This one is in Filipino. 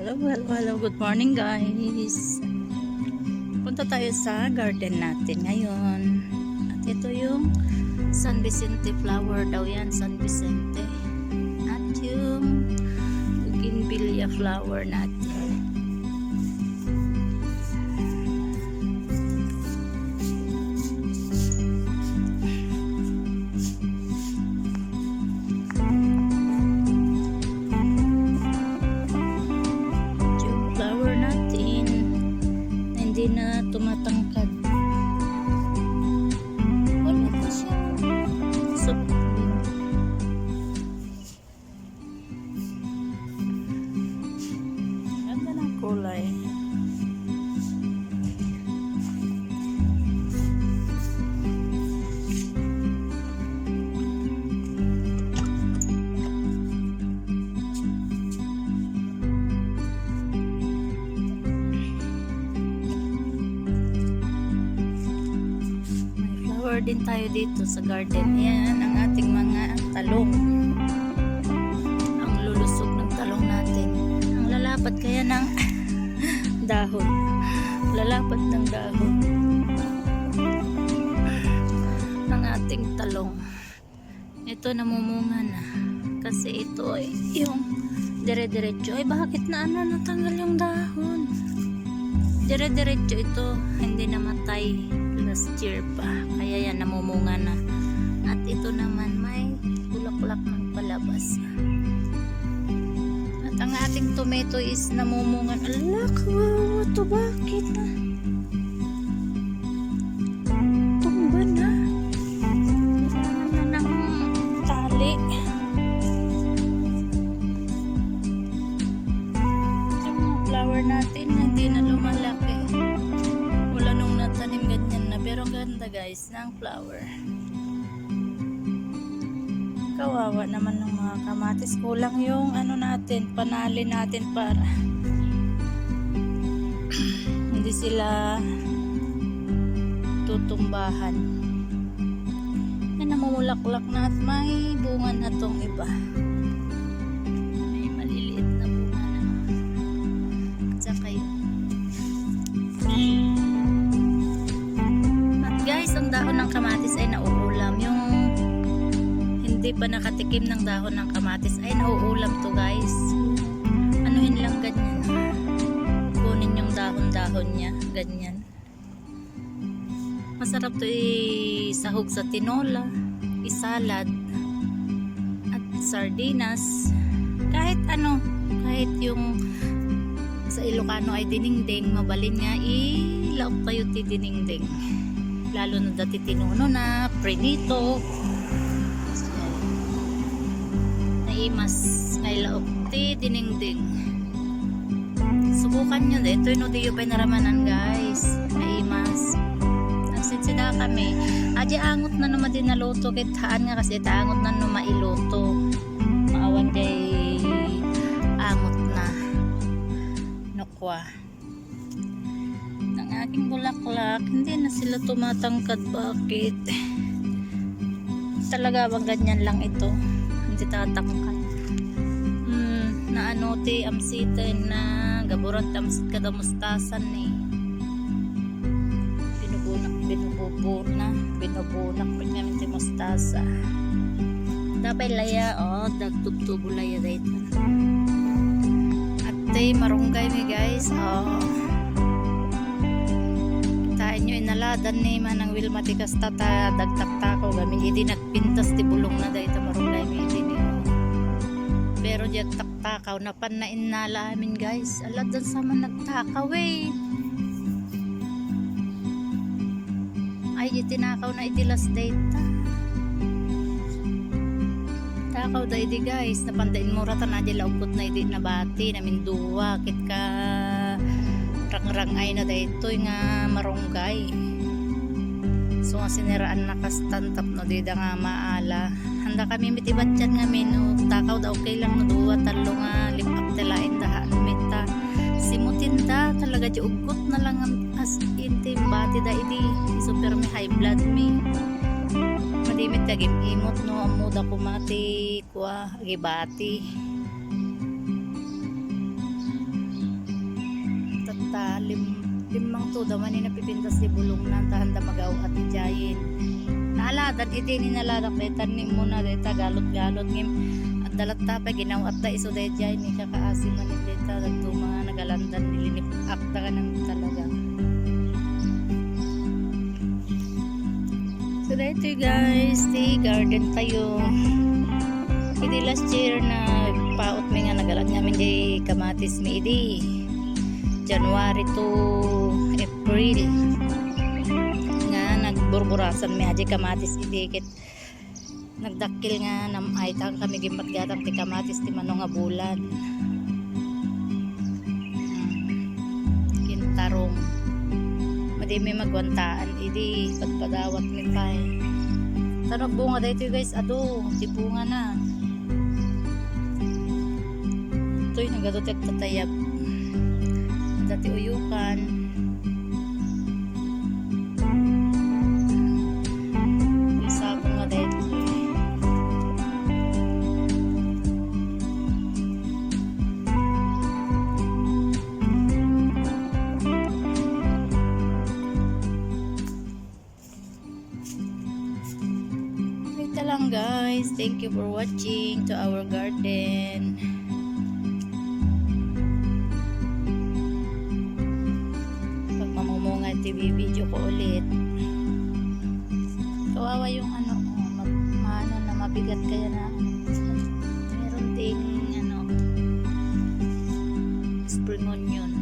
Hello, hello, hello. Good morning guys. Punta tayo sa garden natin ngayon. At ito yung San Vicente flower daw yan. San Vicente. At yung Bougainvillea flower natin. Flower din tayo dito sa garden. Yan ang ating mga talong. Ang lulusog ng talong natin. Ang lalapat kaya ng dahon. Lalapat ng dahon ng ating talong. Ito namumunga na. Kasi ito ay yung dire-diretso. Ay bakit na ano natanggal yung dahon? Dire-diretso ito. Hindi namatay last year pa. Kaya yan namumunga na. At ito naman may bulaklak ng palabas. At ang ating tomato is namumunga. Ala, kawawa to. Bakit na? Tumba na. Ng tali. Mga flower natin na. Pero ang ganda guys ng flower. Kawawa naman ng mga kamatis. Kulang yung ano natin, panali natin para hindi sila tutumbahan. Yan namumulaklak na at may bunga na tong iba. Dahon ng kamatis ay nauulam. Yung hindi pa nakatikim ng dahon ng kamatis ay nauulam to guys. Anuhin lang ganyan. Kunin yung dahon-dahon niya. Ganyan. Masarap to isahog sa tinola, isalad, at sardinas. Kahit ano, kahit yung sa Ilocano ay diningding, mabalin nga ilaok tayo ti diningding. Lalo na dati tinuno na, prenito, naimas, ay laok ti diningding. Subukan nyo, ito yung diyo pa naramanan guys, naimas. Nagsinsida kami, adi angot na naman din naluto, kahit haan nga kasi ita angot na naman mailuto. Maawan kay angot na nukwa aking bulaklak. Hindi na sila tumatangkad. Bakit? Talaga bang ganyan lang ito? Hindi tatangkad. Hmm, na ano ti amsitin na gaburat amsit kada mustasan ni binubunak binububuna binubunak pag namin ti mustasa dapat laya oh dagtugtubo laya dito Ate, marunggay mi guys. Oh. Kitain nyo, inaladan ni manang Wilma ti kasta ta dagtakta ko. Gami hindi nagpintas ti bulong na dahil marunggay mi hindi ni. Pero diyan taktakaw na pan na inala amin guys. Aladan sa man nagtakaw eh. Ay, di tinakaw na iti last date ta. Takaw da idi guys, napandain mo rata na di laupot na idi nabati namin duwa kit ka rangrangay na da ito nga marunggay. So nga siniraan na kastantap no di da nga maala. Handa kami mitibat yan nga menu. Takaw da okay lang no duwa talo nga lipap tilain da mita. Simutin da talaga di ugot na lang ang as in bati da idi. Super may high blood me madimit kagim imot no ang muda ko mati kwa gibati ta lim limang to daw man napipintas di bulong na tahan da magaw at ijayin naaladan iti ni naladak detan ni muna deta galot galot ngim. At dalat ta pa ginaw at da iso da ijay ni kakaasi man ni deta dagto mga nagalandan nilinip akta ka ng talaga. So dito guys di garden tayo Idi last year na paot mi nga nagalat namin di kamatis mi idi. January to April. Nga nagburburasan mi aja kamatis idi kit nagdakil nga nam ay kami gimbat gatang ti kamatis ti manong nga bulan. Hmm. Kintarong. Madi mi magwantaan idi pagpadawat mi pa. Tanong bunga dito guys, ado, di bunga na. Ito'y nagadotek tatayab. Dati uyukan. Ko nga. Ito lang guys. Thank you for watching to our garden. Video ko ulit. Kawawa yung ano ma, maano na mabigat kaya na. Meron ding ano spring onion